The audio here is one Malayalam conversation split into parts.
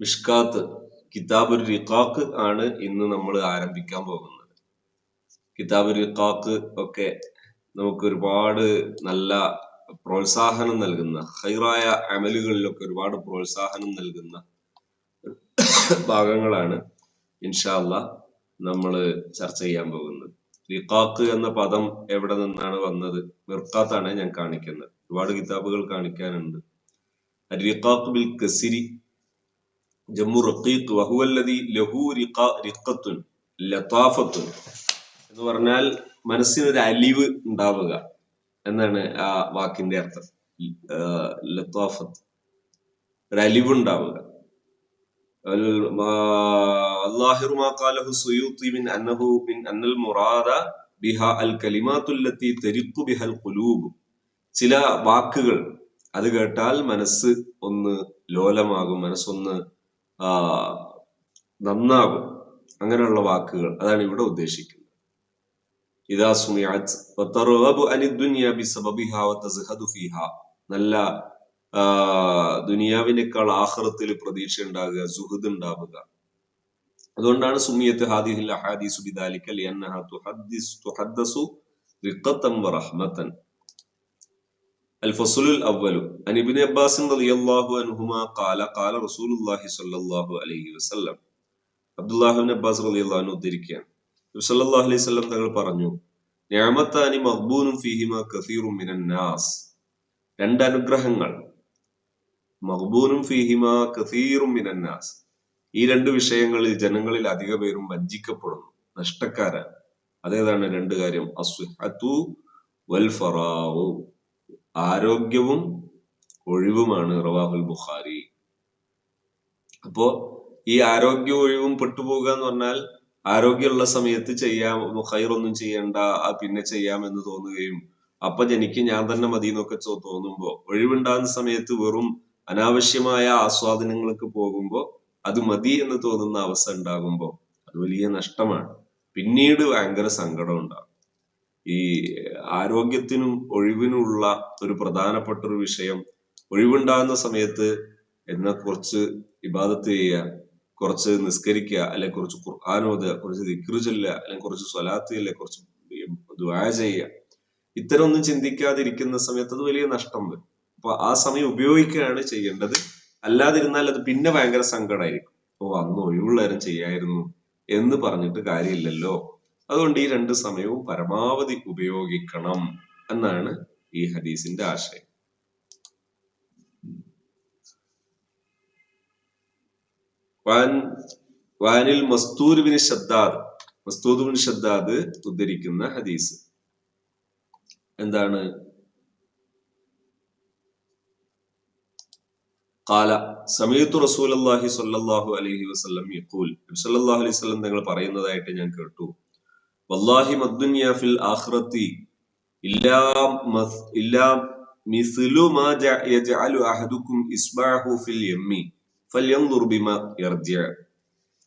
മിഷ്കാത്ത് കിതാബുൽ റിഖാഖ് ആണ് ഇന്ന് നമ്മൾ ആരംഭിക്കാൻ പോകുന്നത്. കിതാബുൽ റിഖാഖ് ഒക്കെ നമുക്ക് ഒരുപാട് നല്ല പ്രോത്സാഹനം നൽകുന്ന ഹൈറായ അമലുകളിലൊക്കെ ഒരുപാട് പ്രോത്സാഹനം നൽകുന്ന ഭാഗങ്ങളാണ് ഇൻഷാല്ല നമ്മൾ ചർച്ച ചെയ്യാൻ പോകുന്നത്. റിഖാഖ് എന്ന പദം എവിടെ നിന്നാണ് വന്നത്? മിർക്കാത്താണ് ഞാൻ കാണിക്കുന്നത്. ഒരുപാട് കിതാബുകൾ കാണിക്കാനുണ്ട്. റിഖാഖ് ബിൽ കസിരി ജമ്മു റഖീഖ് വഹുവല്ലതി എന്ന് പറഞ്ഞാൽ മനസ്സിനൊരു അലിവ് ഉണ്ടാവുക എന്നാണ് ആ വാക്കിന്റെ അർത്ഥം. ലത്താഫത്ത് ഒരു അലിവ് ഉണ്ടാവുക. ചില വാക്കുകൾ അത് കേട്ടാൽ മനസ്സ് ഒന്ന് ലോലമാകും മനസ്സൊന്ന് നന്നാകും. അങ്ങനെയുള്ള വാക്കുകൾ അതാണ് ഇവിടെ ഉദ്ദേശിക്കുന്നത്. ഇതാ സുമിഅത് നല്ല ദുനിയാവിനേക്കാൾ ആഹ്റത്തിൽ പ്രതീക്ഷ ഉണ്ടാകുക സുഹൃദ് ഉണ്ടാവുക. അതുകൊണ്ടാണ് സുമിയത്ത് ഹാദിഹിൽ അഹാദിസു ബിദാലിക്കൽ അന്നഹ തുഹദ്ദിസ് തുഹദ്ദസു റിഖത്തൻ വറഹ്മത്തൻ. അൽ ഫസുലുൽ عن ابن عباس رضي الله عنهما قال قال رسول الله صلى الله عليه وسلم അബ്ദുല്ലാഹു അബ്ബാസ് റളിയല്ലാഹു അൻഹു ഉദ്ധരിക്കുകയാണ് നബി സല്ലല്ലാഹു അലൈഹി വസല്ലം തങ്ങൾ പറഞ്ഞു നിഅമത്താനി മഖ്ബൂനും ഫീഹിമ കസീറും മിനൻ നാസ് രണ്ട് അനുഗ്രഹങ്ങൾ മഖ്ബൂനും ഫീഹിമ കസീറും മിനൻ നാസ് ഈ രണ്ട് വിഷയങ്ങളിൽ ജനങ്ങളിൽ അധിക പേരും വഞ്ചിക്കപ്പെടുന്നു നഷ്ടക്കാരാണ് അതേതാണ് രണ്ട് കാര്യം അസ്വഹത്തു വൽ ഫറാവു ആരോഗ്യവും ഒഴിവുമാണ് റവാഹുൽ ബുഖാരി. അപ്പോ ഈ ആരോഗ്യ ഒഴിവും പെട്ടുപോകുക എന്ന് പറഞ്ഞാൽ ആരോഗ്യമുള്ള സമയത്ത് ചെയ്യാം ഹൈറൊന്നും ചെയ്യണ്ട പിന്നെ ചെയ്യാം എന്ന് തോന്നുകയും അപ്പൊ എനിക്ക് ഞാൻ തന്നെ മതി എന്നൊക്കെ തോന്നുമ്പോ ഒഴിവുണ്ടാകുന്ന സമയത്ത് വെറും അനാവശ്യമായ ആസ്വാദനങ്ങൾക്ക് പോകുമ്പോ അത് മതി എന്ന് തോന്നുന്ന അവസ്ഥ ഉണ്ടാകുമ്പോ അത് വലിയ നഷ്ടമാണ്. പിന്നീട് ഭയങ്കര സങ്കടം ഉണ്ടാകും. ഈ ആരോഗ്യത്തിനും ഒഴിവിനുമുള്ള ഒരു പ്രധാനപ്പെട്ട ഒരു വിഷയം ഒഴിവുണ്ടാകുന്ന സമയത്ത് എന്നെ കുറച്ച് ഇബാദത്ത് ചെയ്യുക കുറച്ച് നിസ്കരിക്കുക അല്ലെ കുറച്ച് ഖുർആൻ കുറച്ച് ദിക്രു ചൊല്ലുക അല്ലെങ്കിൽ കുറച്ച് സ്വലാത്ത് ചെല്ലുക കുറച്ച് ദുആ ചെയ്യുക. ഇത്തരം ഒന്നും ചിന്തിക്കാതിരിക്കുന്ന സമയത്ത് അത് വലിയ നഷ്ടം വരും. അപ്പൊ ആ സമയം ഉപയോഗിക്കുകയാണ് ചെയ്യേണ്ടത്. അല്ലാതിരുന്നാൽ അത് പിന്നെ ഭയങ്കര സങ്കടമായിരിക്കും ഓ അന്ന് ഒഴിവുള്ള നേരം ചെയ്യായിരുന്നു എന്ന് പറഞ്ഞിട്ട് കാര്യമില്ലല്ലോ. അതുകൊണ്ട് ഈ രണ്ട് സമയവും പരമാവധി ഉപയോഗിക്കണം എന്നാണ് ഈ ഹദീസിന്റെ ആശയം. വാൻ വാനിൽ മസ്തൂർ ബിൻ ഷദ്ദാദ് മസ്തൂദ് ഷദ്ദാദ് ഉദ്ധരിക്കുന്ന ഹദീസ്. എന്താണ്? കാല സമീത്തു റസൂൽ അള്ളാഹി സല്ലാഹു അലഹി വസ്ലം യക്കൂൽ സല്ലാഹു അലൈഹി സ്വലം തങ്ങൾ പറയുന്നതായിട്ട് ഞാൻ കേട്ടു. വല്ലാഹി മദ്ദുനിയ ഫിൽ ആഖ്റത്തി ഇല്ലാ ഇല്ലാ മിസ്ലു മാ യജ്അലു ഇസ്ബാഹു ഫിൽ യമ്മി. ഫൽയൻദുർ ദുർബിമ ഇർജ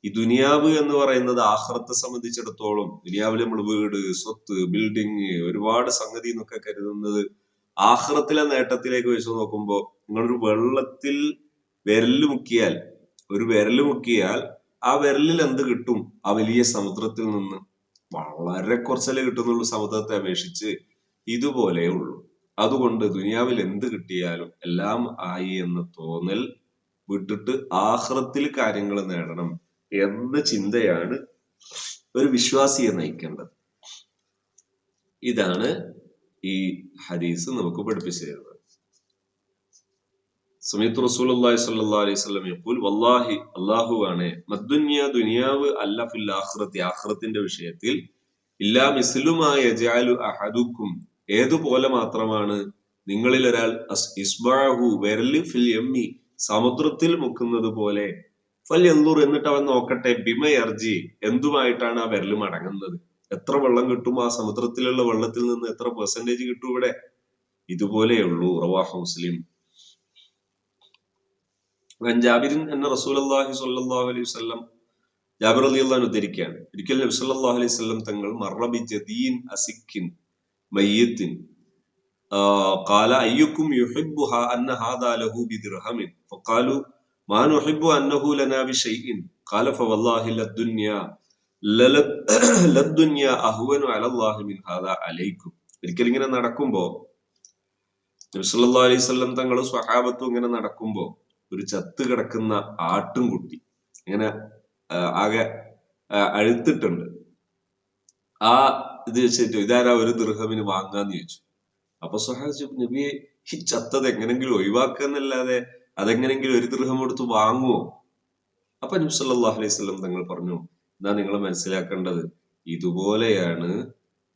ഈ ദുനിയാവ് എന്ന് പറയുന്നത് ആഹ്റത്തെ സംബന്ധിച്ചിടത്തോളം ദുനിയാവിൽ നമ്മൾ വീട് സ്വത്ത് ബിൽഡിങ് ഒരുപാട് സംഗതി എന്നൊക്കെ കരുതുന്നത് ആഹ്റത്തിലെ നേട്ടത്തിലേക്ക് വെച്ച് നോക്കുമ്പോൾ നിങ്ങളൊരു വെള്ളത്തിൽ വിരൽ മുക്കിയാൽ ഒരു വിരൽ മുക്കിയാൽ ആ വിരലിൽ എന്ത് കിട്ടും? ആ വലിയ സമുദ്രത്തിൽ നിന്ന് വളരെ കുറച്ചല്ലേ കിട്ടുന്നുള്ളൂ സമുദ്രത്തെ അപേക്ഷിച്ച് ഇതുപോലെ അതുകൊണ്ട് ദുനിയാവിൽ എന്ത് കിട്ടിയാലും എല്ലാം ആയി എന്ന് തോന്നൽ വിട്ടിട്ട് ആഹ്റത്തിൽ കാര്യങ്ങൾ നേടണം എന്ന ചിന്തയാണ് ഒരു വിശ്വാസിയെ നയിക്കേണ്ടത്. ഇതാണ് ഈ ഹദീസ് നമുക്ക് പഠിപ്പിച്ചു തരുന്നത്. സമയത്ത് റസൂലുള്ളാഹി സല്ലാ അലൈഹി വസല്ലം എപ്പോൾ വല്ലാഹി അള്ളാഹു ആണ്. മദ്ദുന്യ ദുനിയാവ് അല്ല ഫിൽ ആഹ്റത്തി. ആഖിറത്തിന്റെ വിഷയത്തിൽ ഇല്ലാ മിസ്ലുമായ ജാലു അഹദുക്കും. ഏതുപോലെ മാത്രമാണ് നിങ്ങളിൽ ഒരാൾ ഇസ്ബാഹു ഇസ്ബഅഹു ഫിൽ യമ്മി. സമുദ്രത്തിൽ മുക്കുന്നത് പോലെ ഫല്യന്തൂർ എന്നിട്ട് അവൻ നോക്കട്ടെ ബിമ എർജി എന്തുമായിട്ടാണ് ആ വിരൽ മടങ്ങുന്നത് എത്ര വെള്ളം കിട്ടും? ആ സമുദ്രത്തിലുള്ള വെള്ളത്തിൽ നിന്ന് എത്ര പെർസെന്റേജ് കിട്ടും ഇവിടെ? ഇതുപോലെയുള്ളൂ റവാഹ മുസ്ലിം. ജാബിരിൻ എന്ന റസൂൽ അള്ളാഹി സല്ലാഹു അലൈഹി വസല്ലം ജാബിർ റളിയല്ലാഹു അൻഹു ഉദ്ധരിക്കുകയാണ് ഒരിക്കൽ നബി സല്ലല്ലാഹു അലൈഹി വസല്ലം തങ്ങൾ മറബി ജദീൻ അസിക്കിൻ മയ്യത്തിൻ قال أيكم يحبها أن هذا له بدرهم فقالوا മാ നുഹിബ്ബു അന്നഹു ലനാ ബിശൈഇൻ ഖാല ഫവല്ലാഹി ലദ്ദുനിയ ലദ്ദുനിയ അഹ്വനു അലല്ലാഹി മിൻ ഹാദാ അലൈക്കും ഒരിക്കൽ ഇങ്ങനെ നടക്കുമ്പോ നബിസല്ലാ അലൈഹി സ്വല്ലം തങ്ങൾ സ്വഹാബത്തും ഇങ്ങനെ നടക്കുമ്പോ ഒരു ചത്ത് കിടക്കുന്ന ആട്ടുംകുട്ടി ഇങ്ങനെ ആകെ അഴുത്തിട്ടുണ്ട് ആ ഇത് വെച്ചിട്ട് ഇതാരാ ഒരു ദൃഹമിന് വാങ്ങാന്ന് ചോദിച്ചു അപ്പൊ സഹാജ് നബിയെ ഈ ചത്തത് എങ്ങനെങ്കിലും ഒഴിവാക്കാന്നല്ലാതെ അതെങ്ങനെങ്കിലും ഒരു ദൃഹം എടുത്ത് വാങ്ങുമോ അപ്പൊ നബി സല്ലല്ലാഹു അലൈഹി സ്വലം തങ്ങൾ പറഞ്ഞു എന്നാ നിങ്ങൾ മനസ്സിലാക്കേണ്ടത് ഇതുപോലെയാണ്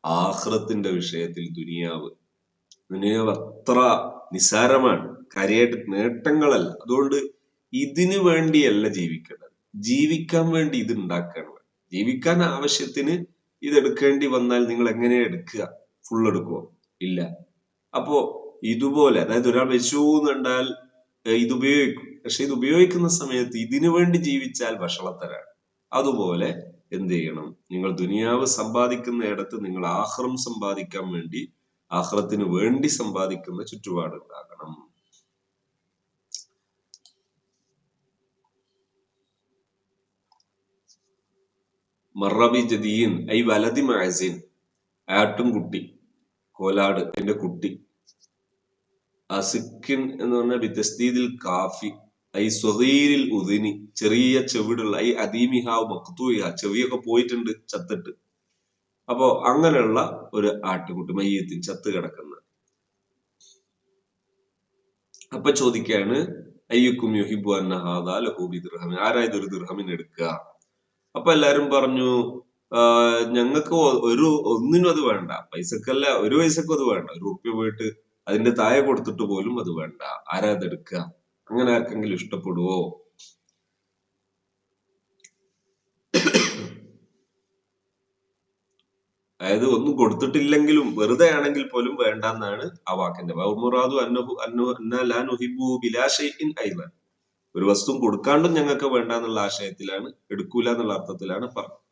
ആഹ്റത്തിന്റെ വിഷയത്തിൽ ദുനിയാവ്. ദുനിയാവ് അത്ര നിസാരമാണ് കാര്യമായിട്ട് നേട്ടങ്ങളല്ല. അതുകൊണ്ട് ഇതിനു വേണ്ടിയല്ല ജീവിക്കേണ്ടത്. ജീവിക്കാൻ വേണ്ടി ഇത് ഉണ്ടാക്കണം ജീവിക്കാൻ ആവശ്യത്തിന് ഇത് എടുക്കേണ്ടി വന്നാൽ നിങ്ങൾ എങ്ങനെയാ എടുക്കുക? ഫുൾ എടുക്കുമോ ഇല്ല. അപ്പോ ഇതുപോലെ അതായത് ഒരാൾ വെച്ചു എന്നുണ്ടാൽ ഇത് ഉപയോഗിക്കും. പക്ഷെ ഇത് ഉപയോഗിക്കുന്ന സമയത്ത് ഇതിനു വേണ്ടി ജീവിച്ചാൽ വഷളത്തരാണ്. അതുപോലെ എന്ത് ചെയ്യണം? നിങ്ങൾ ദുനിയാവ് സമ്പാദിക്കുന്ന ഇടത്ത് നിങ്ങൾ ആഹ്റം സമ്പാദിക്കാൻ വേണ്ടി ആഹ്റത്തിന് വേണ്ടി സമ്പാദിക്കുന്ന ചുറ്റുപാട് ഉണ്ടാകണം. മറബി ജദീൻ ഐ വലതി മാസിൻ ആട്ടും കുട്ടി. കോലാട് എന്റെ കുട്ടി. അസിക്കിൻ എന്ന് പറഞ്ഞ ബിതസ്തീദിൽ കാഫി. ഐ സ്വഹീരിൽ ഉദിനി. ചെറിയ ചെവിടുള്ള ഐ അദീമിഹാവ് മക്തൂയ. ചെവിയൊക്കെ പോയിട്ടുണ്ട് ചത്തിട്ട്. അപ്പോ അങ്ങനെയുള്ള ഒരു ആട്ടുകുട്ടി മയ്യത്തിൻ ചത്ത് കിടക്കുന്ന. അപ്പൊ ചോദിക്കാണ് അയ്യക്കും യുഹിബു അന്ന ഹാദാ ലഹൂബി ദൃഹമിൻ ആരായത് ഒരു ദൃഹമിന് എടുക്കുക അപ്പൊ എല്ലാരും പറഞ്ഞു ഞങ്ങൾക്ക് ഒരു ഒന്നിനും അത് വേണ്ട. പൈസക്കല്ല ഒരു പൈസക്കും അത് വേണ്ട. ഒരു റുപ്യ പോയിട്ട് അതിന്റെ താഴെ കൊടുത്തിട്ട് പോലും അത് വേണ്ട. ആരാ അത് എടുക്കുക അങ്ങനെ ആർക്കെങ്കിലും ഇഷ്ടപ്പെടുവോ? അതായത് ഒന്നും കൊടുത്തിട്ടില്ലെങ്കിലും വെറുതെ ആണെങ്കിൽ പോലും വേണ്ട എന്നാണ് ആ വാക്കിന്റെ. മുറാദു അന്നഹു ഒരു വസ്തു കൊടുക്കാണ്ടും ഞങ്ങൾക്ക് വേണ്ട എന്നുള്ള ആശയത്തിലാണ് എടുക്കൂല എന്നുള്ള അർത്ഥത്തിലാണ് പറഞ്ഞത്.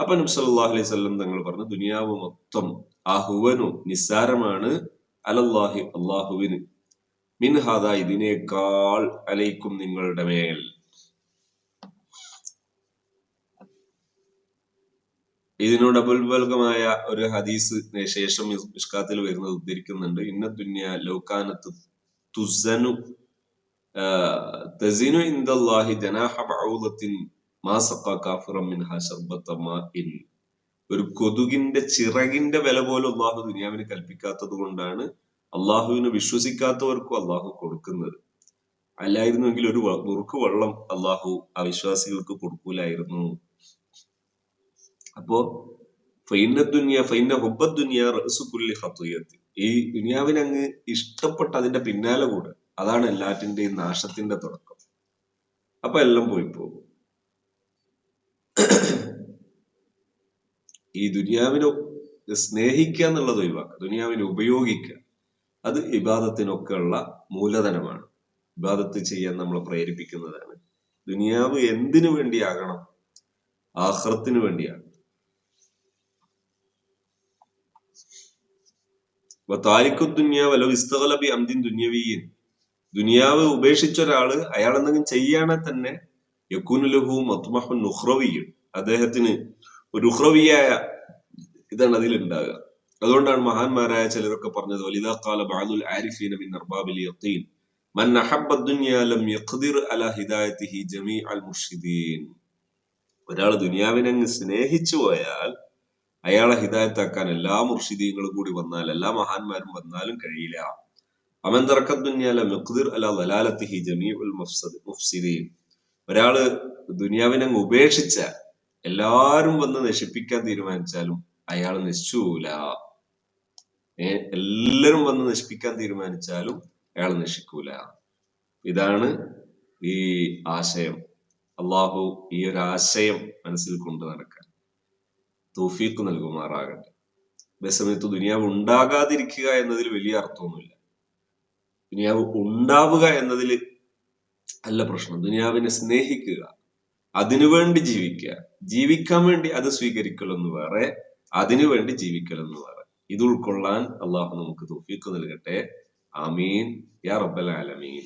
അപ്പൊ നബി സല്ലല്ലാഹു അലൈഹി സ്വല്ലം തങ്ങൾ പറഞ്ഞു ദുനിയാവ് മൊത്തം അഹുവനു നിസ്സാരമാണ് അലല്ലാഹി അള്ളാഹുവിന് മിൻഹാദ ഇതിനേക്കാൾ അലൈക്കും നിങ്ങളുടെ മേൽ. ഇതിനോട് അപുൽബൽകമായ ഒരു ഹദീസ് ശേഷം ഇഷ്കാത്തിൽ വരുന്നത് ഉദ്ധരിക്കുന്നുണ്ട്. ഇന്ന ദുന്യ ലോകാനത്ത് തുസനു തസിനു ഇന്ദല്ലാഹി ജനാഹ ബഊദത്തിൻ ഒരു കൊതുകിന്റെ ചിറകിന്റെ വില പോലും അള്ളാഹു ദുനിയാവിന് കൽപ്പിക്കാത്തത് കൊണ്ടാണ് അള്ളാഹുവിനെ വിശ്വസിക്കാത്തവർക്കും അള്ളാഹു കൊടുക്കുന്നത്. അല്ലായിരുന്നുവെങ്കിൽ ഒരു മുറുക്ക് വെള്ളം അള്ളാഹു അവിശ്വാസികൾക്ക് കൊടുക്കൂലായിരുന്നു. അപ്പോ ഫൈന ദുനിയ ഫൈന ഹുബ ദുനിയ റസുക്കുല്ലി ഹത്തുയത്തി ഈ ദുനിയാവിനെ അങ്ങ് ഇഷ്ടപ്പെട്ട അതിന്റെ പിന്നാലെ കൂടെ അതാണ് എല്ലാറ്റിന്റെയും നാശത്തിന്റെ തുടക്കം. അപ്പൊ എല്ലാം പോയി പോകും. ഈ ദുനിയാവിനെ സ്നേഹിക്കുക എന്നുള്ളത് ഒഴിവാക്കുക ദുനിയാവിനെ ഉപയോഗിക്കുക അത് വിവാദത്തിനൊക്കെയുള്ള മൂലധനമാണ്. ഇബാദത്ത് ചെയ്യാൻ നമ്മളെ പ്രേരിപ്പിക്കുന്നതാണ്. ദുനിയാവ് എന്തിനു വേണ്ടിയാകണം? ആഹ്റത്തിന് വേണ്ടിയാണ്. ദുനിയാവ് ഉപേക്ഷിച്ച ഒരാൾ അയാൾ എന്തെങ്കിലും ചെയ്യാണെ തന്നെ യക്കൂനുലഹു മത്മഹു ഉഹ്റവിയും അദ്ദേഹത്തിന് ഒരു ഉഹ്റവിയായ ഇതാണ് അതിലുണ്ടാകുക അതുകൊണ്ടാണ് മഹാന്മാരായ ചിലരൊക്കെ പറഞ്ഞത് വലിദാ ഖാല ബഅദുൽ ആരിഫീന മിൻ അർബാബിൽ യഖീൻ മൻ അഹബ്ബ ദുനിയ ലം യഖ്ദിർ അലാ ഹിദായത്തിഹി ജമീഅൽ മുർഷിദീൻ. ഒരാൾ ദുനിയാവിനെ അങ്ങ് സ്നേഹിച്ചു പോയാൽ അയാളെ ഹിദായത്താക്കാൻ എല്ലാ മുർഷിദീങ്ങളും കൂടി വന്നാൽ എല്ലാ മഹാന്മാരും വന്നാലും കഴിയില്ല. അമൻ തറക്കദ്ദുന്യാല മുഖ്ദിർ അല വലാലത്തിഹി ജമീഉൽ മുഫ്സദ് മുഫ്സിദീൻ. ഒരാൾ ദുനിയാവിനെ അങ്ങ് ഉപേക്ഷിച്ചാൽ എല്ലാരും വന്ന് നശിപ്പിക്കാൻ തീരുമാനിച്ചാലും അയാൾ നശിച്ചുപോല എല്ലാരും വന്ന് നശിപ്പിക്കാൻ തീരുമാനിച്ചാലും അയാൾ നശിക്കൂല. ഇതാണ് ഈ ആശയം. അള്ളാഹു ഈ ഒരു ആശയം മനസ്സിൽ കൊണ്ടു നടക്കാൻ തൗഫീഖ് നൽകുമാറാകട്ടെ. അതേസമയത്ത് ദുനിയാവ് ഉണ്ടാകാതിരിക്കുക എന്നതിൽ വലിയ അർത്ഥമൊന്നുമില്ല. ദുനിയാവ് ഉണ്ടാവുക എന്നതിൽ അല്ല പ്രശ്നം. ദുനിയാവിനെ സ്നേഹിക്കുക അതിനുവേണ്ടി ജീവിക്കുക. ജീവിക്കാൻ വേണ്ടി അത് സ്വീകരിക്കലെന്ന് വേറെ അതിനുവേണ്ടി ജീവിക്കലെന്ന് വേറെ. ഇത് ഉൾക്കൊള്ളാൻ അള്ളാഹു നമുക്ക് തൗഫീഖ് നൽകട്ടെ. ആമീൻ. യാ റബ്ബൽ ആലമീൻ.